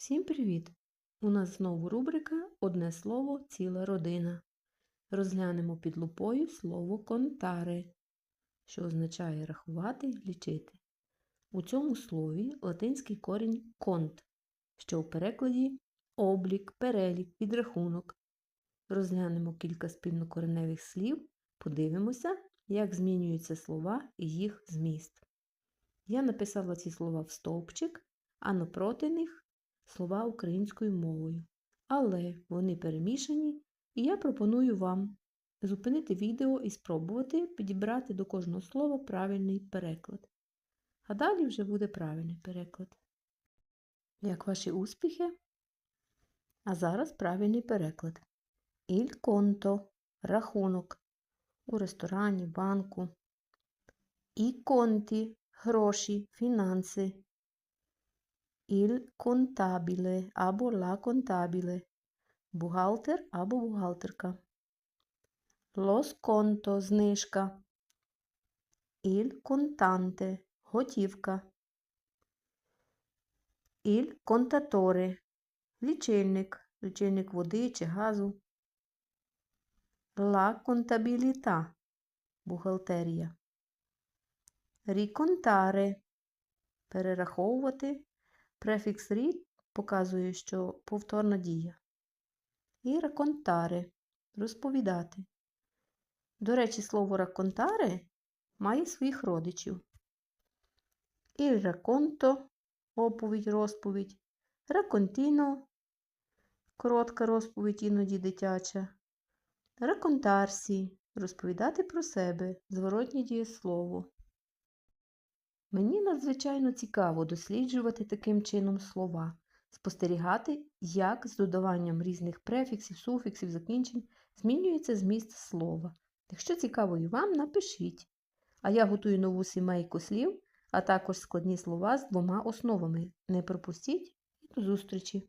Всім привіт! У нас знову рубрика Одне слово ціла родина. Розглянемо під лупою слово контаре, що означає рахувати, лічити. У цьому слові латинський корінь конт, що в перекладі облік, перелік, підрахунок. Розглянемо кілька спільнокореневих слів, подивимося, як змінюються слова і їх зміст. Я написала ці слова в стовпчик, а напроти них слова українською мовою. Але вони перемішані, і я пропоную вам зупинити відео і спробувати підібрати до кожного слова правильний переклад. А далі вже буде правильний переклад. Як ваші успіхи? А зараз правильний переклад. Il conto – рахунок у ресторані, банку. I conti – гроші, фінанси. Il contabile або la contabile. Бухгалтер або бухгалтерка. Lo sconto – знижка. Il contante – готівка. Il contatore – лічильник, лічильник води чи газу. La contabilità – бухгалтерія. Ріконтаре – перераховувати. Префікс рі показує, що повторна дія. І раконтаре – розповідати. До речі, слово раконтаре має своїх родичів. Il racconto – оповідь, розповідь. Раконтіно – коротка розповідь, іноді дитяча. Раконтарсі – розповідати про себе, зворотнє дієслово. Мені надзвичайно цікаво досліджувати таким чином слова, спостерігати, як з додаванням різних префіксів, суфіксів, закінчень змінюється зміст слова. Якщо цікаво і вам, напишіть. А я готую нову сімейку слів, а також складні слова з двома основами. Не пропустіть і до зустрічі!